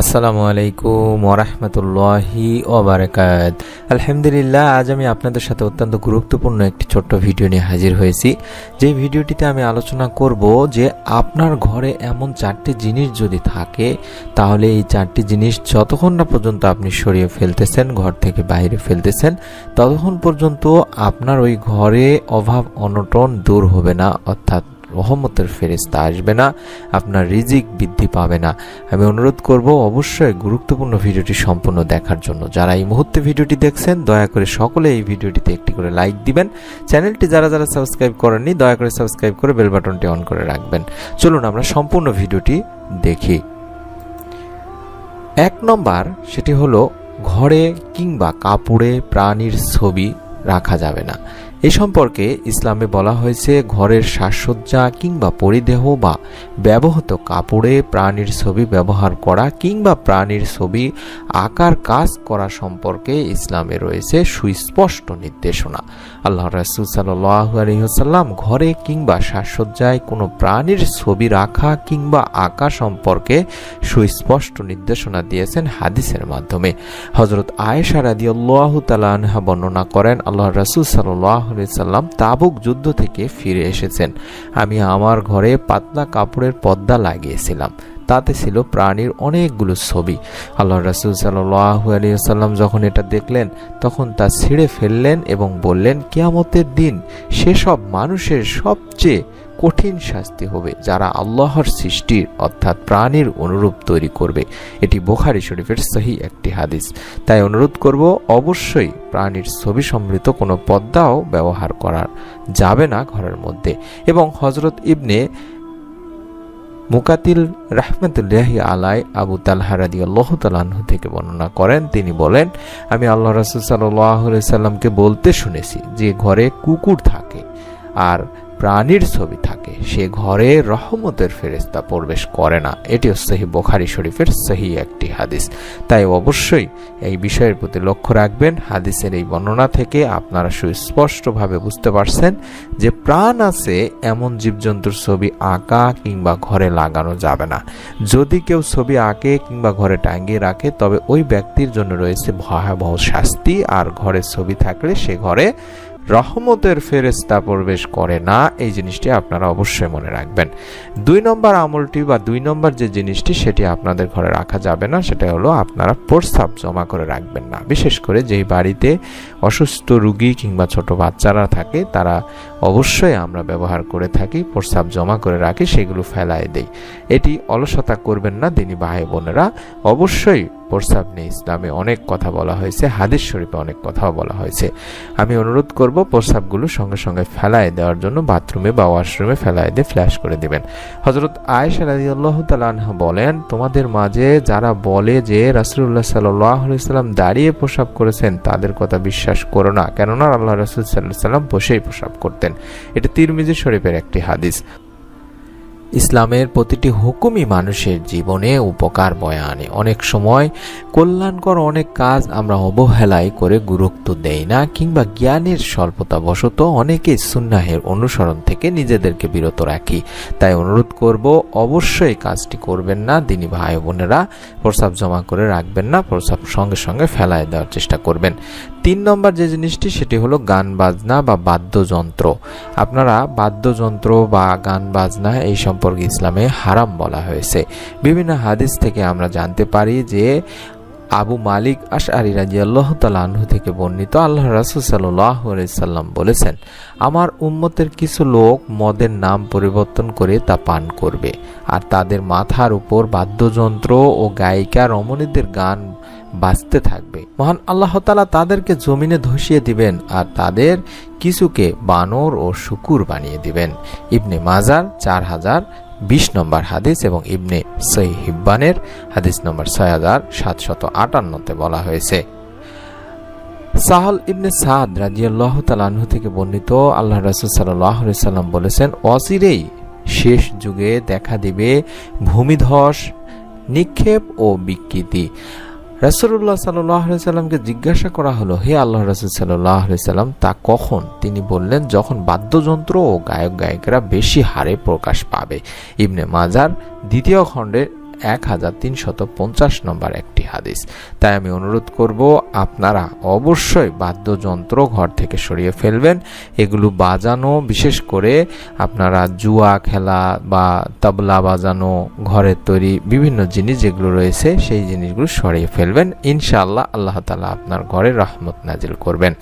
আসসালামু আলাইকুম ওরহমতুল্লাহি ওবরাকাত আলহামদুলিল্লাহ, আজ আমি আপনাদের সাথে অত্যন্ত গুরুত্বপূর্ণ একটি ছোট্ট ভিডিও নিয়ে হাজির হয়েছি। যে ভিডিওটিতে আমি আলোচনা করব যে আপনার ঘরে এমন চারটি জিনিস যদি থাকে, তাহলে এই চারটি জিনিস যতক্ষণ না পর্যন্ত আপনি সরিয়ে ফেলতেছেন, ঘর থেকে বাইরে ফেলতেছেন, ততক্ষণ পর্যন্ত আপনার ওই ঘরে অভাব, অনটন দূর হবে না। অর্থাৎ রহমতের ফেরেস্তা আসবে না, আপনার রিজিক বৃদ্ধি পাবে না। আমি অনুরোধ করব অবশ্যই গুরুত্বপূর্ণ ভিডিওটি সম্পূর্ণ দেখার জন্য। যারা এই মুহূর্তে ভিডিওটি দেখছেন, দয়া করে সকলে এই ভিডিওটিতে একটি করে লাইক দিবেন। চ্যানেলটি যারা যারা সাবস্ক্রাইব করেননি, দয়া করে সাবস্ক্রাইব করে বেল বাটনটি অন করে রাখবেন। চলুন আমরা সম্পূর্ণ ভিডিওটি দেখি। এক নম্বর, সেটি হলো ঘরে কিংবা কাপড়ে প্রাণীর ছবি রাখা যাবে না। এ সম্পর্কে ইসলামে বলা হয়েছে, ঘরের সাজসজ্জা কিংবা পরিদেহ বা ব্যবহৃত কাপড়ে প্রাণীর ছবি ব্যবহার করা কিংবা প্রাণীর ছবি আকার কাজ করা সম্পর্কে ইসলামে রয়েছে সুস্পষ্ট নির্দেশনা। আল্লাহ রাসুল সাল্লাম ঘরে কিংবা সাজসজ্জায় কোনো প্রাণীর ছবি রাখা কিংবা আঁকা সম্পর্কে সুস্পষ্ট নির্দেশনা দিয়েছেন হাদিসের মাধ্যমে। হজরত আয়েশা আল্লাহ তালাহা বর্ণনা করেন আল্লাহ রাসুল সাল্লাহ সাল্লাম তাবুক যুদ্ধ থেকে ফিরে এসেছেন। আমি আমার ঘরে পাতলা কাপড়ের পর্দা লাগিয়েছিলাম। তাতে ছিল প্রাণীর অনেকগুলো ছবি। আল্লাহ রাসুল সাল্লু আলিয়াল্লাম যখন এটা দেখলেন, তখন তা ছিঁড়ে ফেললেন এবং বললেন, কেয়ামতের দিন সেসব মানুষের সবচেয়ে কঠিন শাস্তি হবে, যারা আল্লাহর সৃষ্টির অর্থাৎ প্রাণীর অনুরূপ তৈরি করবে। এটি বোখারি শরীফের সহি একটি হাদিস। তাই অনুরোধ করব, অবশ্যই প্রাণীর ছবি সমৃদ্ধ কোনো পদ্মাও ব্যবহার করার যাবে না ঘরের মধ্যে। এবং হজরত ইবনে মুকাতিল রাহমাতুল্লাহি আলাই আবু তালহা রাদি আল্লাহ থেকে বর্ণনা করেন। তিনি বলেন, আমি আল্লাহ রাসুল সাল্লাহ সাল্লামকে বলতে শুনেছি যে ঘরে কুকুর থাকে আর প্রাণীর ছবি থাকে। সে ঘরে রহমতের ফেরেস্তা প্রবেশ করে না। এটি সহি বোখারি শরীফের সহি একটি হাদিস। তাই অবশ্যই এই বিষয়ের প্রতি লক্ষ্য রাখবেন। হাদিসের এই বর্ণনা থেকে আপনারা সুস্পষ্টভাবে বুঝতে পারছেন যে প্রাণ আছে এমন জীবজন্তুর ছবি আঁকা কিংবা ঘরে লাগানো যাবে না। যদি কেউ ছবি আঁকে কিংবা ঘরে টাঙ্গিয়ে রাখে, তবে ওই ব্যক্তির জন্য রয়েছে ভয়াবহ শাস্তি। আর ঘরে ছবি থাকলে সে ঘরে রহমতের ফেরেস্তা প্রবেশ করে না, এই জিনিসটি আপনারা অবশ্যই মনে রাখবেন। দুই নম্বর আমলটি বা দুই নম্বর যে জিনিসটি, সেটি আপনাদের ঘরে রাখা যাবে না, সেটা হলো আপনারা প্রস্তাব জমা করে রাখবেন না। বিশেষ করে যেই বাড়িতে অসুস্থ রুগী কিংবা ছোট বাচ্চারা থাকে, তারা অবশ্যই আমরা ব্যবহার করে থাকি, প্রস্তাব জমা করে রাখি, সেগুলো ফেলায় দেই। এটি অলসতা করবেন না দিনী ভাই বোনেরা। অবশ্যই প্রস্তাব নিয়ে ইসলামে অনেক কথা বলা হয়েছে, হাদিস শরীফে অনেক কথাও বলা হয়েছে। আমি অনুরোধ করব প্রস্তাবগুলো সঙ্গে সঙ্গে ফেলায় দেওয়ার জন্য, বাথরুমে বা ওয়াশরুমে ফেলায় দিয়ে ফ্ল্যাশ করে দিবেন। হজরত আয়েশা রাজি আল্লাহ তালানহা বলেন, তোমাদের মাঝে যারা বলে যে রাসুল্লাহ সাল্লাম দাঁড়িয়ে প্রসাব করেছেন, তাদের কথা বিশ্বাস করো না। কেননা আল্লাহ রাসুল সাল্লাহ সাল্লাম বসেই প্রসাব করতেন। এটা তিরমিজি শরীফের একটি হাদিস। ইসলামের প্রতিটি হুকুমই মানুষের জীবনে উপকার বয়ে আনে। অনেক সময় কল্যাণকর অনেক কাজ আমরা অবহেলায় করে গুরুত্ব দেই না কিংবা জ্ঞানের স্বল্পতা বশত অনেকে সুন্নাহের অনুসরণ থেকে নিজেদেরকে বিরত রাখি। তাই অনুরোধ করব, অবশ্যই কাজটি করবেন না, দিনী ভাই বোনেরা প্রস্তাব জমা করে রাখবেন না প্রস্তাব সঙ্গে সঙ্গে ফেলায় দেওয়ার চেষ্টা করবেন। তিন নম্বর যে জিনিসটি, সেটি হলো গান বাজনা বা বাদ্যযন্ত্র। আপনারা বাদ্যযন্ত্র বা গান বাজনা এই সম্পর্কে ইসলামে হারাম বলা হয়েছে। বিভিন্ন হাদিস থেকে আমরা জানতে পারি যে, আবু মালিক আশ আরি রাজি আল্লাহ তালাহু থেকে বর্ণিত আল্লাহ রাসুল সাল্লাহ সাল্লাম বলেছেন, আমার উম্মতের কিছু লোক মদের নাম পরিবর্তন করে তা পান করবে, আর তাদের মাথার উপর বাদ্যযন্ত্র ও গায়িকা রমণীদের গান বাঁচতে থাকবে। মহান আল্লাহ তালা তাদেরকে জমিনে ধসিয়ে দিবেন আর তাদের কিছুকে বানর ও শুকুর বানিয়ে দিবেন। ইবনে মাজার চার হাজার বিশ নম্বর হাদিস এবং ইবনে সই হিব্বানের হাদিস নম্বর ছয় হাজার সাতশত আটান্নতে বলা হয়েছে। সাহল ইবনে সাদ রাজিয়াল্লাহ তালাহু থেকে বর্ণিত আল্লাহ রসুল সাল্লাহ সাল্লাম বলেছেন, অচিরেই শেষ যুগে দেখা দিবে ভূমিধস, নিক্ষেপ ও বিকৃতি। রাসুল্লাহ সাল্লামকে জিজ্ঞাসা করা হলো, হে আল্লাহ রাসুল সাল্লাম তা কখন? তিনি বললেন, যখন বাদ্যযন্ত্র ও গায়ক গায়িকরা বেশি হারে প্রকাশ পাবে। ইবনে মাজার দ্বিতীয় খণ্ডের এক হাজার তিনশত পঞ্চাশ নম্বর একটি হাদিস। তাই আমি অনুরোধ করব, আপনারা অবশ্যই বাদ্যযন্ত্র ঘর থেকে সরিয়ে ফেলবেন। এগুলো বাজানো, বিশেষ করে আপনারা জুয়া খেলা বা তবলা বাজানো, ঘরের তৈরি বিভিন্ন জিনিস যেগুলো রয়েছে, সেই জিনিসগুলো সরিয়ে ফেলবেন। ইনশাআল্লাহ আল্লাহ তালা আপনার ঘরে রহমত নাজিল করবেন।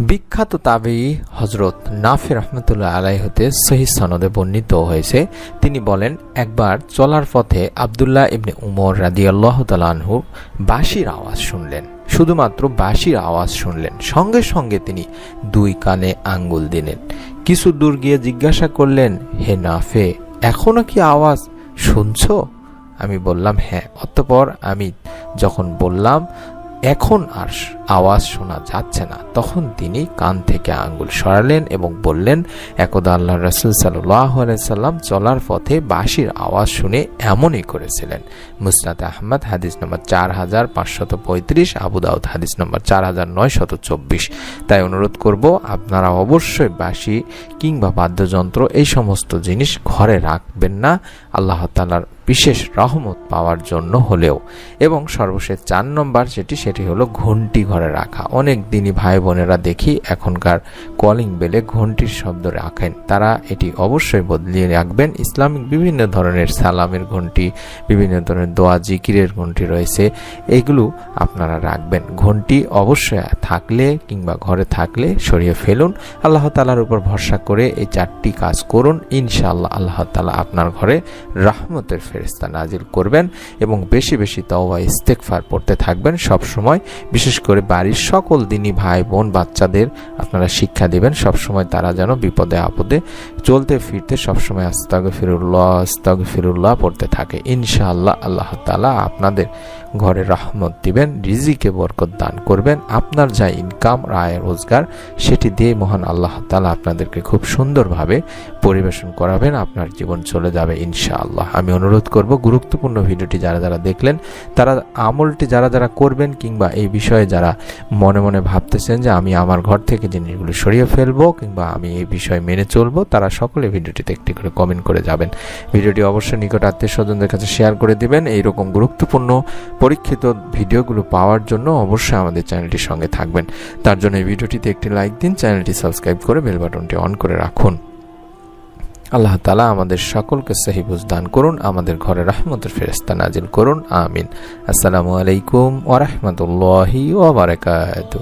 বিখ্যাত তাবেই হজরত নাফি রহমতুল্লাহ আলাই হতে সহি সনদে বর্ণিত হয়েছে। তিনি বলেন, একবার চলার পথে আবদুল্লাহ ইবনে উমর রাদিয়াল্লাহ তালানহু বাঁশির আওয়াজ শুনলেন। শুধুমাত্র বাঁশির আওয়াজ শুনলেন। সঙ্গে সঙ্গে তিনি দুই কানে আঙ্গুল দিলেন। কিছু দূর গিয়ে জিজ্ঞাসা করলেন, হে নাফে, এখনও কি আওয়াজ শুনছ? আমি বললাম হ্যাঁ অতপর আমি যখন বললাম, এখন আর আওয়াজ শোনা যাচ্ছে না। তখন তিনি কান থেকে আঙ্গুল সরালেন এবং বললেন, একদা আল্লাহ রসুল সাল্লাহ সাল্লাম চলার পথে বাঁশির আওয়াজ শুনে এমনই করেছিলেন। মুসনাদ আহমদ, হাদিস নম্বর চার হাজার পাঁচশত পঁয়ত্রিশ আবুদাউদ হাদিস নম্বর চার হাজার নয়শত চব্বিশ। তাই অনুরোধ করব, আপনারা অবশ্যই বাঁশি কিংবা বাদ্যযন্ত্র এই সমস্ত জিনিস ঘরে রাখবেন না। আল্লাহ তালার বিশেষ রহমত পাওয়ার জন্য হলেও। এবং সর্বশেষ চার নম্বর যেটি, সেটি হলো ঘন্টি ঘরে। রাখা। অনেক দিনই ভাই বোনেরা দেখি এখনকার কলিং বেলে ঘন্টির শব্দ রাখেন। তারা এটি অবশ্যই বদলিয়ে রাখবেন। ইসলামিক বিভিন্ন ধরনের সালামের ঘন্টি বিভিন্ন ধরনের দোয়া, জিকিরের ঘন্টি রয়েছে। এগুলো আপনারা রাখবেন। ঘন্টি অবশ্যই থাকলে কিংবা ঘরে থাকলে সরিয়ে ফেলুন। আল্লাহ তালার উপর ভরসা করে এই চারটি কাজ করুন। ইনশাআল্লাহ আল্লাহ তালা আপনার ঘরে রাহমতের ফেরিস্তা নাজিল করবেন এবং বেশি বেশি তওবা ইস্তেকফার পড়তে থাকবেন সব সময় বিশেষ করে বাড়ির সকল দিনই ভাই বোন বাচ্চাদের আপনারা শিক্ষা দিবেন। সবসময় তারা যেন বিপদে আপদে চলতে ফিরতে সবসময় আস্তাগ ফিরুল্লাহ আস্তাগ ফিরুল্লাহ পড়তে থাকে। ইনশাআল্লাহ আল্লাহ তালা আপনাদের ঘরে রহমত দিবেন, রিজিকে বরকত দান করবেন। আপনার যা ইনকাম আয় রোজগার, সেটি দিয়ে মহান আল্লাহ তালা আপনাদেরকে খুব সুন্দরভাবে পরিবেশন করাবেন। আপনার জীবন চলে যাবে ইনশাআল্লাহ। আমি অনুরোধ করব, গুরুত্বপূর্ণ ভিডিওটি যারা যারা দেখলেন, তারা আমলটি যারা যারা করবেন কিংবা এই বিষয়ে যারা মনে মনে ভাবতেছেন যে আমি আমার ঘর থেকে জিনিসগুলো সরিয়ে ফেলব কিংবা আমি এই বিষয় মেনে চলবো, তারা সকলে ভিডিওটিতে একটি করে কমেন্ট করে যাবেন। ভিডিওটি অবশ্যই নিকট আত্মীয় স্বজনদের কাছে শেয়ার করে দিবেন। এইরকম গুরুত্বপূর্ণ, পরীক্ষিত ভিডিওগুলো পাওয়ার জন্য অবশ্যই আমাদের চ্যানেলটির সঙ্গে থাকবেন। তার জন্য এই ভিডিওটিতে একটি লাইক দিন চ্যানেলটি সাবস্ক্রাইব করে বেল বাটনটি অন করে রাখুন। আল্লাহ তালা আমাদের সকলকে সহিবুজ দান করুন, আমাদের ঘরে রহমতের ফেরস্তা নাজিল করুন, আমিন। আসসালামু আলাইকুম ওরহমতুল্লাহি ওবরাকাতু